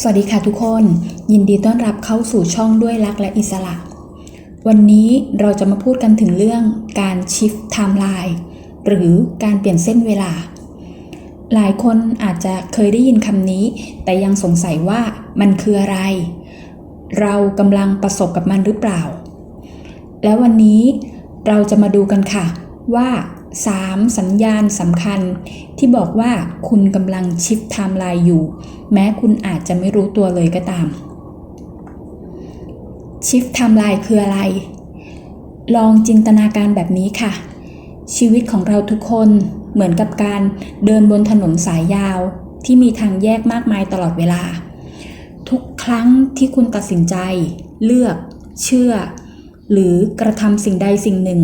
สวัสดีค่ะทุกคน ยินดีต้อนรับเข้าสู่ช่องด้วยรักและอิสระ วันนี้เราจะมาพูดกันถึงเรื่องการชิฟไทม์ไลน์หรือการเปลี่ยนเส้นเวลา หลายคนอาจจะเคยได้ยินคำนี้ แต่ยังสงสัยว่ามันคืออะไร เรากำลังประสบกับมันหรือเปล่า และวันนี้เราจะมาดูกันค่ะ ว่า3 สัญญาณสำคัญที่บอกว่าคุณกำลังชิฟไทม์ไลน์อยู่ แม้คุณอาจจะไม่รู้ตัวเลยก็ตาม ชิฟไทม์ไลน์คืออะไร ลองจินตนาการแบบนี้ค่ะ ชีวิตของเราทุกคนเหมือนกับการเดินบนถนนสายยาว ที่มีทางแยกมากมายตลอดเวลา ทุกครั้งที่คุณตัดสินใจ เลือก เชื่อ หรือกระทำสิ่งใดสิ่งหนึ่ง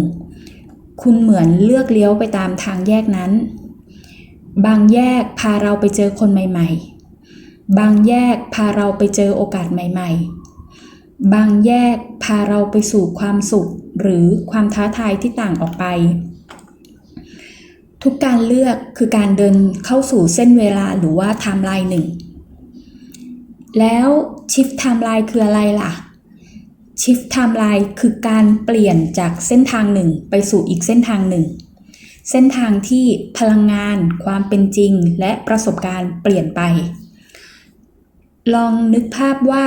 คุณเหมือนเลือกเลี้ยวไปตามทางแยกนั้น บางแยกพาเราไปเจอคนใหม่ ๆ บางแยกพาเราไปเจอโอกาสใหม่ ๆ บางแยกพาเราไปสู่ความสุขหรือความท้าทายที่ต่างออกไป ทุกการเลือกคือการเดินเข้าสู่เส้นเวลาหรือว่าไทม์ไลน์หนึ่ง แล้วชิฟไทม์ไลน์คืออะไรล่ะ ชิฟไทม์ไลน์คือการเปลี่ยนจากเส้นทางหนึ่งไปสู่อีกเส้นทางหนึ่ง เส้นทางที่พลังงาน ความเป็นจริง และประสบการณ์เปลี่ยนไป ลองนึกภาพว่า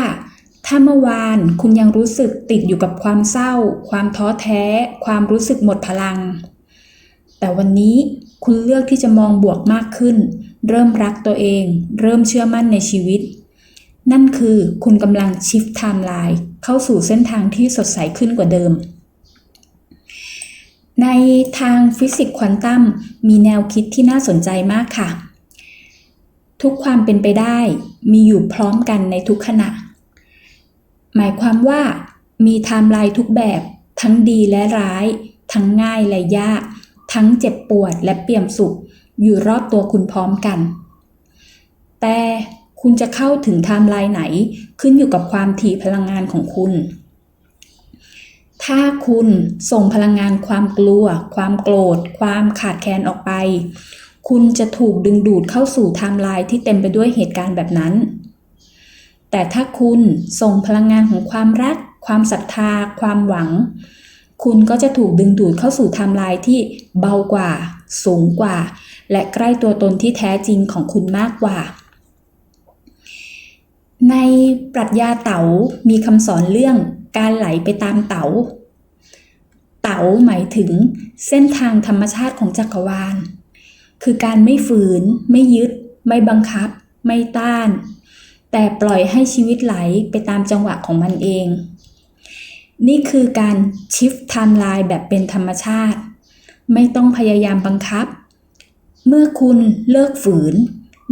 ถ้าเมื่อวานคุณยังรู้สึกติดอยู่กับความเศร้า ความท้อแท้ ความรู้สึกหมดพลัง แต่วันนี้คุณเลือกที่จะมองบวกมากขึ้น เริ่มรักตัวเอง เริ่มเชื่อมั่นในชีวิต นั่นคือคุณกำลังชิฟไทม์ไลน์ เข้าสู่เส้นทางที่สดใสขึ้นกว่าเดิม ในทางฟิสิกส์ควอนตัมมีแนวคิดที่น่าสนใจมากค่ะ ทุกความเป็นไปได้มีอยู่พร้อมกันในทุกขณะ หมายความว่ามีไทม์ไลน์ทุกแบบ ทั้งดีและร้าย ทั้งง่ายและยาก ทั้งเจ็บปวดและเปี่ยมสุขอยู่รอบตัวคุณพร้อมกัน แต่ คุณจะเข้าถึงไทม์ไลน์ไหน ขึ้นอยู่กับความถี่พลังงานของคุณ ถ้าคุณส่งพลังงานความกลัว ความโกรธ ความขาดแคลนออกไป คุณจะถูกดึงดูดเข้าสู่ไทม์ไลน์ที่เต็มไปด้วยเหตุการณ์แบบนั้น แต่ถ้าคุณส่งพลังงานของความรัก ความศรัทธา ความหวัง คุณก็จะถูกดึงดูดเข้าสู่ไทม์ไลน์ที่เบากว่า สูงกว่า และใกล้ตัวตนที่แท้จริงของคุณมากกว่า ในปรัชญาเต๋ามีคำสอนเรื่องการไหลไปตามเต๋า เต๋าหมายถึงเส้นทางธรรมชาติของจักรวาล คือการไม่ฝืน ไม่ยึด ไม่บังคับ ไม่ต้าน แต่ปล่อยให้ชีวิตไหลไปตามจังหวะของมันเอง นี่คือการชิฟไทม์ไลน์แบบเป็นธรรมชาติ ไม่ต้องพยายามบังคับ เมื่อคุณเลิกฝืน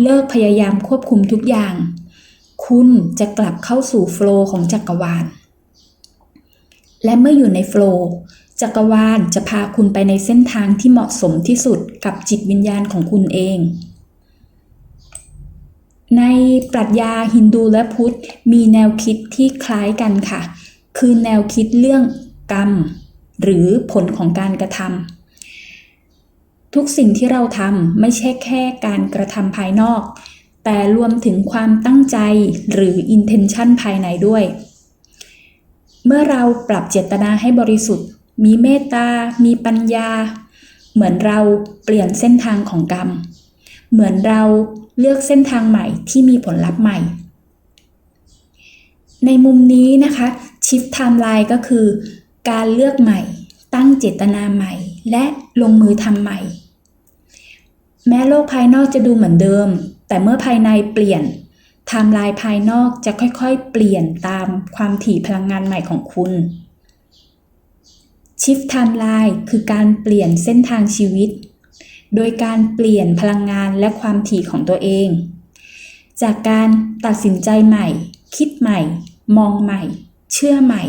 เลิกพยายามควบคุมทุกอย่าง คุณจะกลับเข้าสู่โฟล์ของจักรวาล และเมื่ออยู่ในโฟล์จักรวาลจะพาคุณไปในเส้นทางที่เหมาะสมที่สุดกับจิตวิญญาณของคุณเอง ในปรัชญาฮินดูและพุทธมีแนวคิดที่คล้ายกันค่ะ คือแนวคิดเรื่องกรรม หรือผลของการกระทำทุกสิ่งที่เราทำไม่ใช่แค่การกระทำภายนอก แต่รวมถึงความตั้งใจหรือ intention ภายในด้วย เมื่อเราปรับเจตนาให้บริสุทธิ์ มีเมตตา มีปัญญา เหมือนเราเปลี่ยนเส้นทางของกรรม เหมือนเราเลือกเส้นทางใหม่ที่มีผลลัพธ์ใหม่ ในมุมนี้นะคะชิฟไทม์ไลน์ก็คือ การเลือกใหม่ ตั้งเจตนาใหม่ และลงมือทำใหม่ แม้โลกภายนอกจะดูเหมือนเดิม แต่เมื่อภายในเปลี่ยนไทม์ไลน์ภายนอกจะค่อยๆ เปลี่ยนตามความถี่พลังงานใหม่ของคุณชิฟไทม์ไลน์คือการเปลี่ยนเส้นทางชีวิต โดยการเปลี่ยนพลังงานและความถี่ของตัวเอง จากการตัดสินใจใหม่ คิดใหม่ มองใหม่ เชื่อใหม่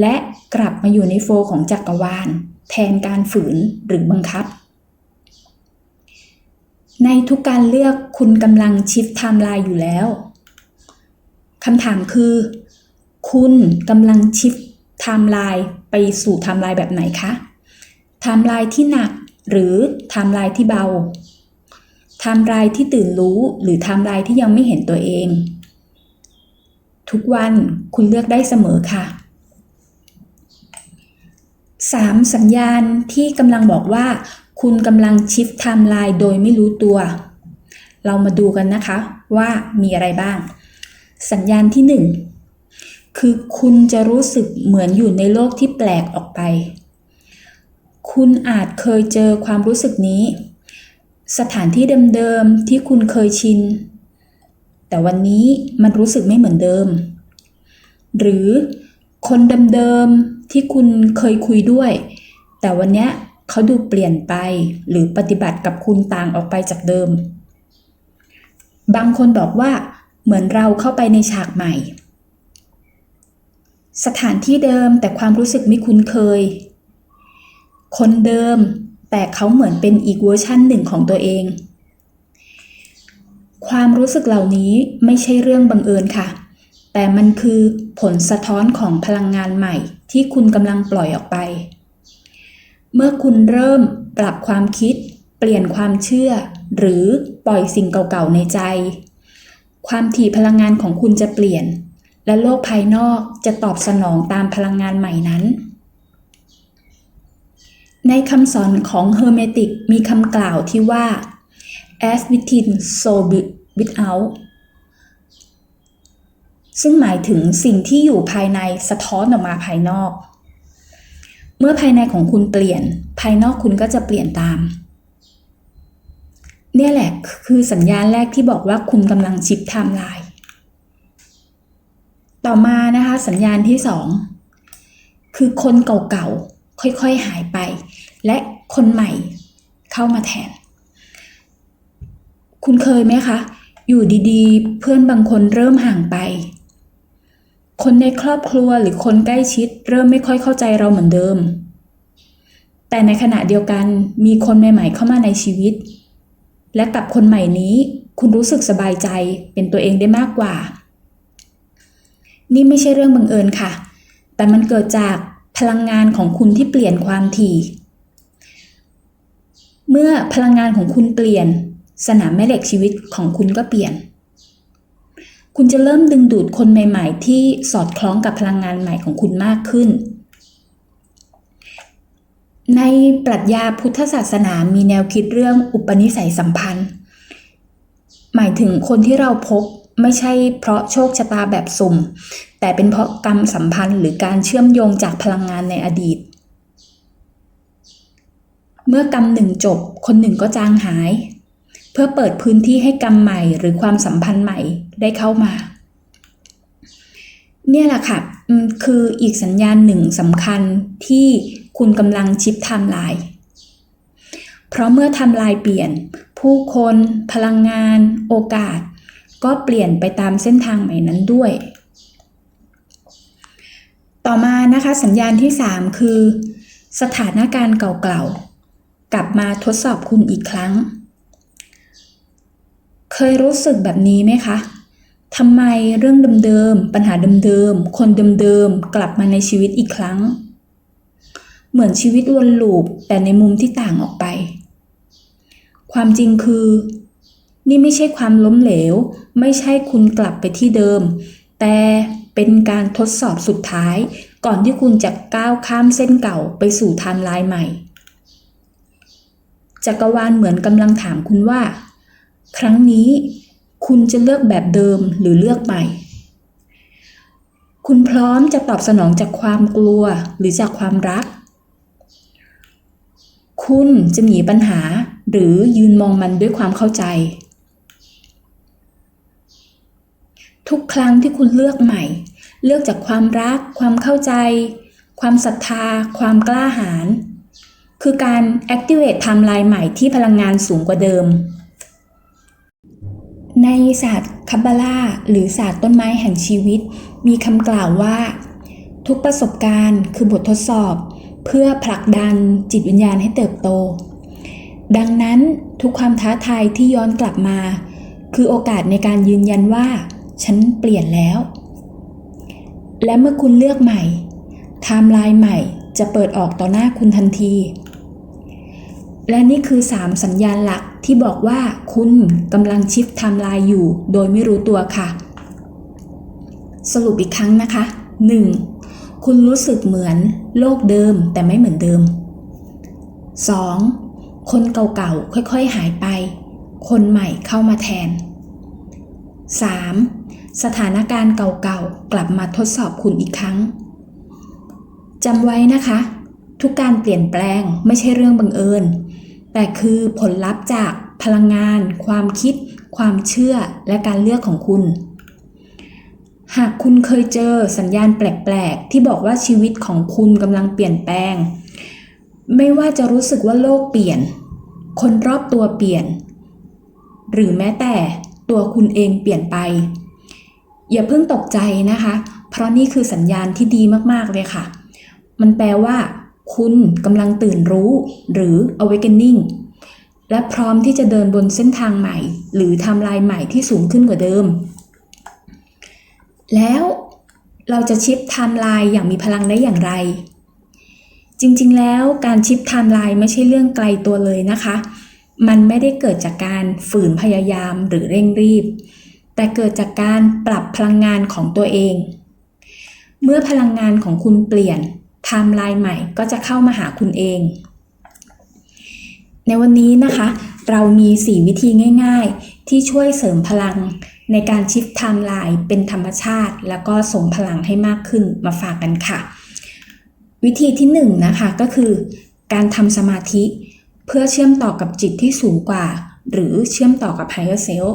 และกลับมาอยู่ในโฟของจักรวาล แทนการฝืนหรือบังคับ ในทุกการเลือกคุณกำลังชิฟไทม์ไลน์อยู่แล้วคำถามคือ คุณกำลังชิฟไทม์ไลน์ไปสู่ไทม์ไลน์แบบไหนคะไทม์ไลน์ที่หนักหรือไทม์ไลน์ที่เบาไทม์ไลน์ที่ตื่นรู้หรือไทม์ไลน์ที่ยังไม่เห็นตัวเอง ทุกวันคุณเลือกได้เสมอค่ะ 3. สัญญาณที่กำลังบอกว่า คุณกำลังชิฟไทม์ไลน์โดยไม่รู้ตัว เรามาดูกันนะคะว่ามีอะไรบ้าง สัญญาณที่ 1 คือคุณจะรู้สึกเหมือนอยู่ในโลกที่แปลกออกไป คุณอาจเคยเจอความรู้สึกนี้ สถานที่เดิมๆที่คุณเคยชิน แต่วันนี้มันรู้สึกไม่เหมือนเดิม หรือคนเดิมๆที่คุณเคยคุยด้วย แต่วันเนี้ย เขาดูเปลี่ยนไปหรือปฏิบัติกับคุณต่างออกไปจากเดิม บางคนบอกว่า เหมือนเราเข้าไปในฉากใหม่ สถานที่เดิมแต่ความรู้สึกไม่คุ้นเคย คนเดิมแต่เขาเหมือนเป็นอีกเวอร์ชันหนึ่งของตัวเอง ความรู้สึกเหล่านี้ไม่ใช่เรื่องบังเอิญค่ะ แต่มันคือผลสะท้อนของพลังงานใหม่ที่คุณกำลังปล่อยออกไป เมื่อคุณเริ่มปรับความคิด เปลี่ยนความเชื่อ หรือปล่อยสิ่งเก่าๆในใจ ความถี่พลังงานของคุณจะเปลี่ยน และโลกภายนอกจะตอบสนองตามพลังงานใหม่นั้น ในคำสอนของเฮอร์เมติกมีคำกล่าวที่ว่า as within so without ซึ่งหมายถึงสิ่งที่อยู่ภายในสะท้อนออกมาภายนอก เมื่อภายในของคุณเปลี่ยน ภายนอกคุณก็จะเปลี่ยนตาม เนี่ยแหละคือสัญญาณแรกที่บอกว่าคุณกำลังชิปไทม์ไลน์ต่อมานะคะ สัญญาณที่สองคือคนเก่าๆค่อยๆหายไป และคนใหม่เข้ามาแทน คุณเคยไหมคะ อยู่ดีๆ เพื่อนบางคนเริ่มห่างไป คนในครอบครัวหรือคนใกล้ชิด เริ่มไม่ค่อยเข้าใจเราเหมือนเดิม แต่ในขณะเดียวกันมีคนใหม่ๆเข้ามาในชีวิต และกับคนใหม่นี้ คุณรู้สึกสบายใจเป็นตัวเองได้มากกว่า นี่ไม่ใช่เรื่องบังเอิญค่ะ แต่มันเกิดจากพลังงานของคุณที่เปลี่ยนความถี่ เมื่อพลังงานของคุณเปลี่ยน สนามแม่เหล็กชีวิตของคุณก็เปลี่ยน คุณจะเริ่มดึงดูดคนใหม่ ๆ ที่สอดคล้องกับพลังงานใหม่ของคุณมากขึ้น ในปรัชญาพุทธศาสนามีแนวคิดเรื่องอุปนิสัยสัมพันธ์ หมายถึงคนที่เราพบไม่ใช่เพราะโชคชะตาแบบสุ่ม แต่เป็นเพราะกรรมสัมพันธ์หรือการเชื่อมโยงจากพลังงานในอดีต เมื่อกรรมหนึ่งจบ คนหนึ่งก็จางหาย เพื่อเปิดพื้นที่ให้กรรมใหม่ หรือความสัมพันธ์ใหม่ได้เข้ามา เนี่ยแหละค่ะคืออีกสัญญาณหนึ่งสำคัญที่คุณกำลังชิปไทม์ไลน์เพราะเมื่อไทม์ไลน์เปลี่ยน ผู้คน พลังงาน โอกาส ก็เปลี่ยนไปตามเส้นทางใหม่นั้นด้วย ต่อมานะคะสัญญาณที่ 3 คือ สถานการณ์เก่าๆกลับมาทดสอบคุณอีกครั้ง เคยรู้สึกแบบนี้ไหมคะทำไมเรื่องเดิมๆ ปัญหาเดิมๆ คนเดิมๆ กลับมาในชีวิตอีกครั้ง เหมือนชีวิตวนลูปแต่ในมุมที่ต่างออกไป ความจริงคือ นี่ไม่ใช่ความล้มเหลว ไม่ใช่คุณกลับไปที่เดิม แต่เป็นการทดสอบสุดท้าย ก่อนที่คุณจะก้าวข้ามเส้นเก่าไปสู่ไทม์ไลน์ใหม่ จักรวาลเหมือนกำลังถามคุณว่า ครั้งนี้คุณจะเลือกแบบเดิมหรือเลือกใหม่ คุณพร้อมจะตอบสนองจากความกลัวหรือจากความรัก คุณจะหนีปัญหาหรือยืนมองมันด้วยความเข้าใจ ทุกครั้งที่คุณเลือกใหม่ เลือกจากความรัก ความเข้าใจ ความศรัทธา ความกล้าหาญคือการ activate ไทม์ไลน์ใหม่ที่พลังงานสูงกว่าเดิม ในศาสตร์คับบาลาหรือศาสตร์ต้นไม้แห่งชีวิต มีคำกล่าวว่า ทุกประสบการณ์คือบททดสอบ เพื่อผลักดันจิตวิญญาณให้เติบโต ดังนั้นทุกความท้าทายที่ย้อนกลับมา คือโอกาสในการยืนยันว่า ฉันเปลี่ยนแล้ว และเมื่อคุณเลือกใหม่ไทม์ไลน์ใหม่จะเปิดออกต่อหน้าคุณทันที และนี่คือ 3 สัญญาณหลัก ที่บอกว่าคุณกำลังชิฟไทม์ไลน์อยู่ โดยไม่รู้ตัวค่ะ สรุปอีกครั้งนะคะ 1. คุณรู้สึกเหมือนโลกเดิมแต่ไม่เหมือนเดิม 2. คนเก่าๆ ค่อยๆ หายไป คนใหม่เข้ามาแทน 3. สถานการณ์เก่าๆ กลับมาทดสอบคุณอีกครั้งจำไว้นะคะ ทุกการเปลี่ยนแปลงไม่ใช่เรื่องบังเอิญ แต่คือผลลัพธ์จากพลังงาน ความคิด ความเชื่อและการเลือกของคุณ หากคุณเคยเจอสัญญาณแปลก ๆ ที่บอกว่าชีวิตของคุณกำลังเปลี่ยนแปลง ไม่ว่าจะรู้สึกว่าโลกเปลี่ยน คนรอบตัวเปลี่ยน หรือแม้แต่ตัวคุณเองเปลี่ยนไป อย่าเพิ่งตกใจนะคะ เพราะนี่คือสัญญาณที่ดีมาก ๆ เลยค่ะ มันแปลว่า คุณกำลังตื่นรู้หรือ awakening และพร้อมที่จะเดินบนเส้นทางใหม่ หรือทำลายใหม่ที่สูงขึ้นกว่าเดิม แล้วเราจะชิปไทม์ไลน์อย่างมีพลังได้อย่างไร จริงๆ แล้วการชิปไทม์ไลน์ไม่ใช่เรื่องไกลตัวเลยนะคะ มันไม่ได้เกิดจากการฝืนพยายามหรือเร่งรีบ แต่เกิดจากการปรับพลังงานของตัวเอง เมื่อพลังงานของคุณเปลี่ยน ไทม์ไลน์ใหม่ก็จะเข้ามาหาคุณเอง ในวันนี้นะคะ เรามี 4 วิธีง่าย ๆ ที่ช่วยเสริมพลังในการชิฟไทม์ไลน์เป็นธรรมชาติ แล้วก็ส่งพลังให้มากขึ้นมาฝากกันค่ะ วิธีที่1นนะคะก็คือ การทำสมาธิ เพื่อเชื่อมต่อกับจิตที่สูงกว่า หรือเชื่อมต่อกับ higher self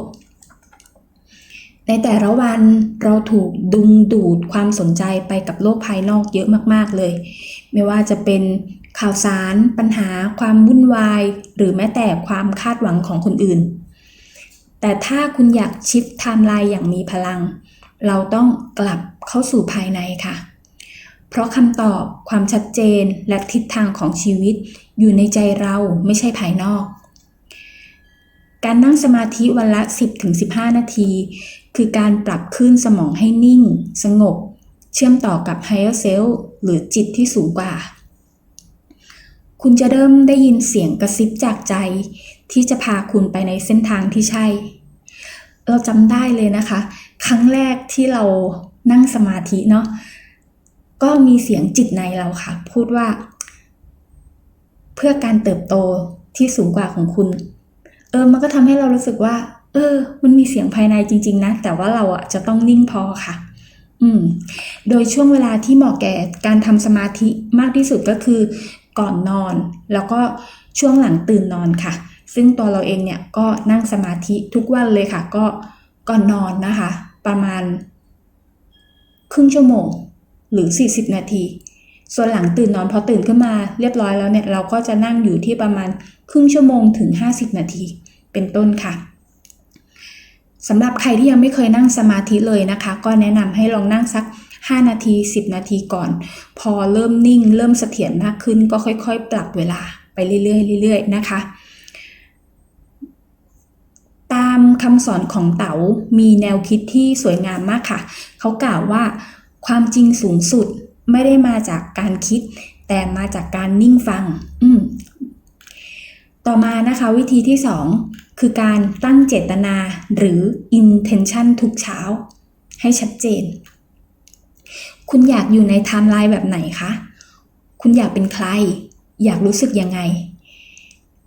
ในแต่ละวันเราถูกดึงดูดความสนใจไปกับโลกภายนอกเยอะมาก ๆ เลย ไม่ว่าจะเป็นข่าวสาร ปัญหา ความวุ่นวาย หรือแม้แต่ความคาดหวังของคนอื่น แต่ถ้าคุณอยากชิฟไทม์ไลน์อย่างมีพลัง เราต้องกลับเข้าสู่ภายในค่ะ เพราะคำตอบความชัดเจนและทิศทางของชีวิต อยู่ในใจเราไม่ใช่ภายนอกการนั่งสมาธิวันละ 10-15 นาที คือการปรับคลื่นสมองให้นิ่ง สงบ เชื่อมต่อกับ higher self หรือจิตที่สูงกว่า คุณจะเริ่มได้ยินเสียงกระซิบจากใจ ที่จะพาคุณไปในเส้นทางที่ใช่ เราจำได้เลยนะคะ ครั้งแรกที่เรานั่งสมาธิเนาะก็มีเสียงจิตในเราค่ะ พูดว่า เพื่อการเติบโตที่สูงกว่าของคุณ เออมันก็ทำให้เรารู้สึกว่า เออ มันมีเสียงภายในจริง ๆ นะ แต่ว่าเราอะจะต้องนิ่งพอค่ะ อืม โดยช่วงเวลาที่เหมาะแก่การทำสมาธิมากที่สุดก็คือ ก่อนนอน แล้วก็ช่วงหลังตื่นนอนค่ะ ซึ่งตัวเราเองเนี่ยก็นั่งสมาธิทุกวันเลยค่ะ ก็ก่อนนอนนะคะ ประมาณ ครึ่งชั่วโมง หรือ 40 นาที ส่วนหลังตื่นนอนพอตื่นขึ้นมาเรียบร้อยแล้วเนี่ย เราก็จะนั่งอยู่ที่ประมาณครึ่งชั่วโมงถึง 50 นาที เป็นต้นค่ะ สำหรับใครที่ยังไม่เคยนั่งสมาธิเลยนะคะ ก็แนะนำให้ลองนั่งสัก 5 นาที 10 นาทีก่อน พอเริ่มนิ่ง เริ่มเสถียรมากขึ้น ก็ค่อยๆ ปรับเวลาไปเรื่อยๆเรื่อยๆนะคะ ตามคำสอนของเต๋ามีแนวคิดที่สวยงามมากค่ะ เขากล่าวว่าความจริงสูงสุดไม่ได้มาจากการคิด แต่มาจากการนิ่งฟัง อืต่อมานะคะวิธีที่ 2 คือการตั้งเจตนาหรือ intention ทุกเช้า ให้ชัดเจน คุณอยากอยู่ในไทม์ไลน์แบบไหนคะ คุณอยากเป็นใคร อยากรู้สึกยังไง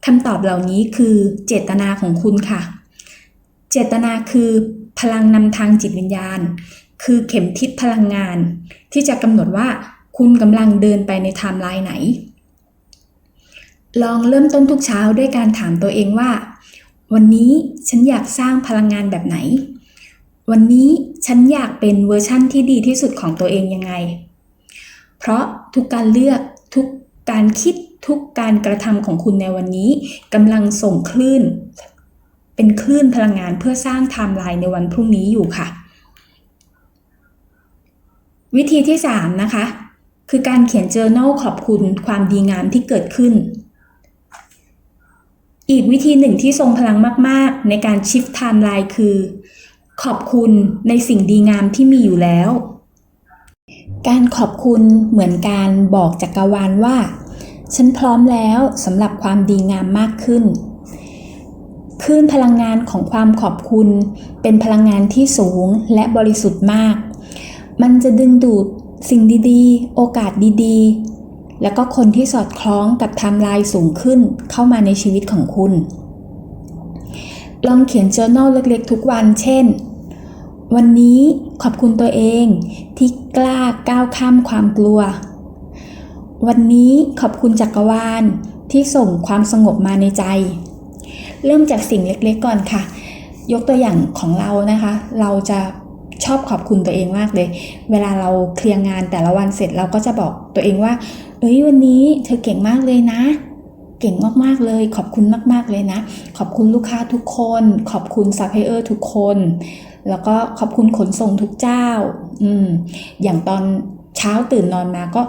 คำตอบเหล่านี้คือเจตนาของคุณค่ะ เจตนาคือพลังนำทางจิตวิญญาณ คือเข็มทิศพลังงาน ที่จะกำหนดว่าคุณกำลังเดินไปในไทม์ไลน์ไหน ลองเริ่มต้นทุกเช้าด้วยการถามตัวเองว่า วันนี้ฉันอยากสร้างพลังงานแบบไหน วันนี้ฉันอยากเป็นเวอร์ชั่นที่ดีที่สุดของตัวเองยังไง เพราะทุกการเลือกทุกการคิดทุกการกระทำของคุณในวันนี้กำลังส่งคลื่น เป็นคลื่นพลังงานเพื่อสร้างไทม์ไลน์ในวันพรุ่งนี้อยู่ค่ะ วิธีที่3นะคะคือการเขียน journal ขอบคุณความดีงามที่เกิดขึ้น อีกวิธีหนึ่งที่ทรงพลังมาก ๆ ในการชิฟไทม์ไลน์คือ ขอบคุณในสิ่งดีงามที่มีอยู่แล้ว การขอบคุณเหมือนการบอกจักรวาลว่า ฉันพร้อมแล้วสำหรับความดีงามมากขึ้นคลื่นพลังงานของความขอบคุณ เป็นพลังงานที่สูงและบริสุทธิ์มาก มันจะดึงดูดสิ่งดีๆ โอกาสดีๆ แล้วก็คนที่สอดคล้องกับไทม์ไลน์สูงขึ้นเข้ามาในชีวิตของคุณ ลองเขียน journal เล็กๆ ทุกวัน เช่น วันนี้ขอบคุณตัวเองที่กล้าก้าวข้ามความกลัว วันนี้ขอบคุณจักรวาลที่ส่งความสงบมาในใจ เริ่มจากสิ่งเล็กๆก่อนค่ะ ยกตัวอย่างของเรานะคะ เราจะชอบขอบคุณตัวเองมากเลย เวลาเราเคลียร์งานแต่ละวันเสร็จเราก็จะบอกตัวเองว่า เอ้ยวันนี้เธอเก่งมากเลยนะ เก่งมากๆเลย ขอบคุณมากๆเลยนะ ขอบคุณลูกค้าทุกคน ขอบคุณซัพพลายเออร์ทุกคน แล้วก็ขอบคุณขนส่งทุกเจ้า อืม อย่างตอนเช้าตื่นนอนมาก็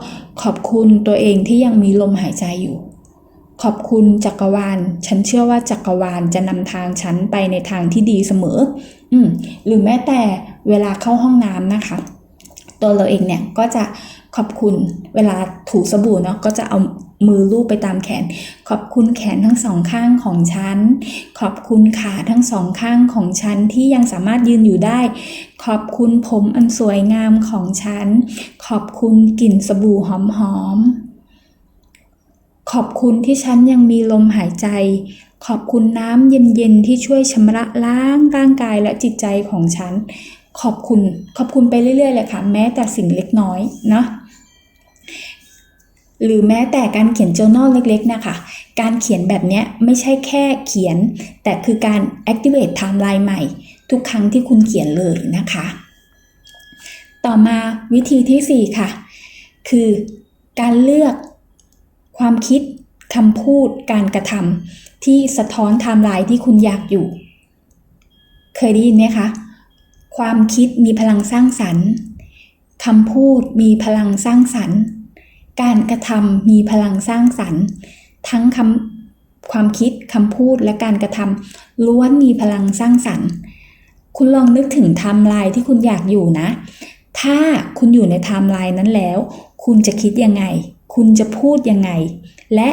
ขอบคุณตัวเองที่ยังมีลมหายใจอยู่ ขอบคุณจักรวาล ฉันเชื่อว่าจักรวาลจะนำทางฉันไปในทางที่ดีเสมอ อืม หรือแม้แต่เวลาเข้าห้องน้ำนะคะ ตัวเราเองเนี่ยก็จะ ขอบคุณ เวลาถูสบู่เนาะก็จะเอามือลูบไปตามแขน ขอบคุณแขนทั้งสองข้างของฉัน ขอบคุณขาทั้งสองข้างของฉันที่ยังสามารถยืนอยู่ได้ ขอบคุณผมอันสวยงามของฉัน ขอบคุณกลิ่นสบู่หอมๆ ขอบคุณที่ฉันยังมีลมหายใจ ขอบคุณน้ำเย็นๆที่ช่วยชำระล้างร่างกายและจิตใจของฉัน ขอบคุณ ขอบคุณไปเรื่อยๆเลยค่ะ แม้แต่สิ่งเล็กน้อยเนาะ หรือแม้แต่การเขียน journal เล็กๆนะคะ การเขียนแบบนี้ไม่ใช่แค่เขียน แต่คือการ activate timeline ใหม่ ทุกครั้งที่คุณเขียนเลยนะคะ ต่อมาวิธีที่ 4 ค่ะ คือการเลือกความคิดคำพูดการกระทำที่สะท้อนไทม์ไลน์ที่คุณอยากอยู่ เคยได้ยินไหมคะ ความคิดมีพลังสร้างสรรค์คำพูดมีพลังสร้างสรรค์ การกระทำมีพลังสร้างสรรค์ ทั้งคำความคิดคำพูดและการกระทำล้วนมีพลังสร้างสรรค์ คุณลองนึกถึงไทม์ไลน์ที่คุณอยากอยู่นะ ถ้าคุณอยู่ในไทม์ไลน์นั้นแล้ว คุณจะคิดยังไง คุณจะพูดยังไง และ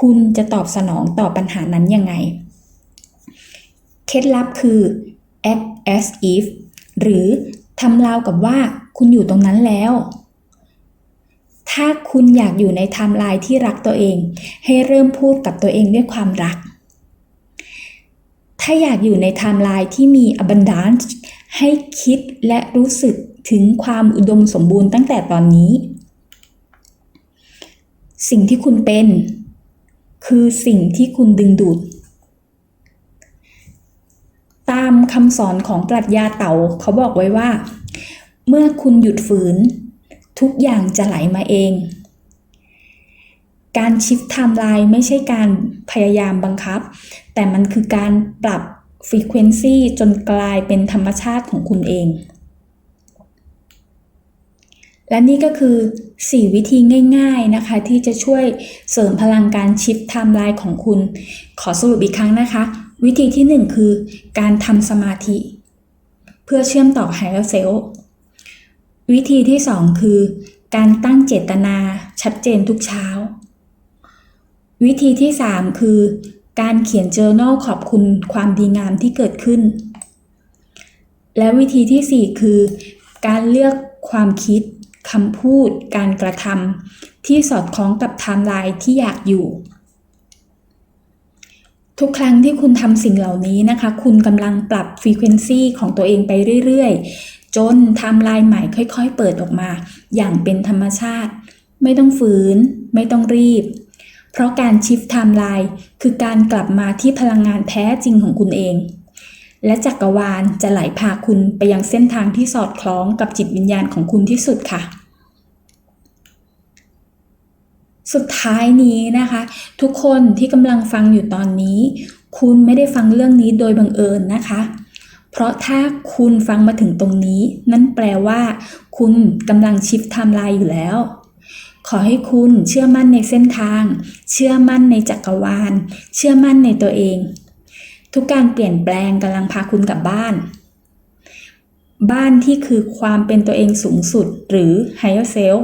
คุณจะตอบสนองต่อปัญหานั้นยังไง เคล็ดลับคือ act as if หรือทำราวกับว่าคุณอยู่ตรงนั้นแล้ว ถ้าคุณอยากอยู่ในไทม์ไลน์ที่รักตัวเอง ให้เริ่มพูดกับตัวเองด้วยความรัก ถ้าอยากอยู่ในไทม์ไลน์ที่มี abundance ให้คิดและรู้สึกถึงความอุดมสมบูรณ์ตั้งแต่ตอนนี้ สิ่งที่คุณเป็น คือสิ่งที่คุณดึงดูด ตามคำสอนของปรัชญาเต่าเขาบอกไว้ว่า เมื่อคุณหยุดฝืน ทุกอย่างจะไหลมาเอง การชิฟไทม์ไลน์ไม่ใช่การพยายามบังคับ แต่มันคือการปรับฟรีเควนซีจนกลายเป็นธรรมชาติของคุณเอง และนี่ก็คือ 4 วิธีง่าย ๆนะคะ ที่จะช่วยเสริมพลังการชิฟไทม์ไลน์ของคุณ ขอสรุปอีกครั้งนะคะ วิธีที่ 1 คือการทำสมาธิ เพื่อเชื่อมต่อ higher self วิธีที่2คือ การตั้งเจตนาชัดเจนทุกเช้า วิธีที่3คือ การเขียน journal ขอบคุณความดีงามที่เกิดขึ้น และวิธีที่4คือ การเลือกความคิดคำพูด การกระทำที่สอดคล้องกับไทม์ไลน์ที่อยากอยู่ ทุกครั้งที่คุณทำสิ่งเหล่านี้นะคะ คุณกำลังปรับฟรีเควนซีของตัวเองไปเรื่อยๆ จนไทม์ไลน์ใหม่ค่อย ๆ เปิดออกมา อย่างเป็นธรรมชาติ ไม่ต้องฝืน ไม่ต้องรีบ เพราะการชิฟไทม์ไลน์คือการกลับมาที่พลังงานแท้จริงของคุณเอง และจักรวาลจะไหลพาคุณไปยังเส้นทางที่สอดคล้องกับจิตวิญญาณของคุณที่สุดค่ะสุดท้ายนี้นะคะ ทุกคนที่กำลังฟังอยู่ตอนนี้ คุณไม่ได้ฟังเรื่องนี้โดยบังเอิญนะคะ เพราะถ้าคุณฟังมาถึงตรงนี้ นั่นแปลว่า คุณกำลังชิฟไทม์ไลน์อยู่แล้ว ขอให้คุณเชื่อมั่นในเส้นทาง เชื่อมั่นในจักรวาล เชื่อมั่นในตัวเอง ทุกการเปลี่ยนแปลงกำลังพาคุณกลับบ้าน บ้านที่คือความเป็นตัวเองสูงสุดหรือ higher self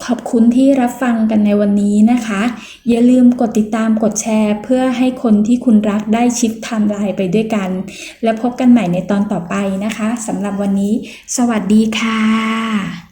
ข อบคุณที่รับฟังกันในวันนี้นะคะ อย่าลืมกดติดตามกดแชร์ เพื่อให้คนที่คุณรักได้ชิปไทม์ไลน์ไปด้วยกัน แล้วพบกันใหม่ในตอนต่อไปนะคะสำหรับวันนี้ สวัสดีค่ะ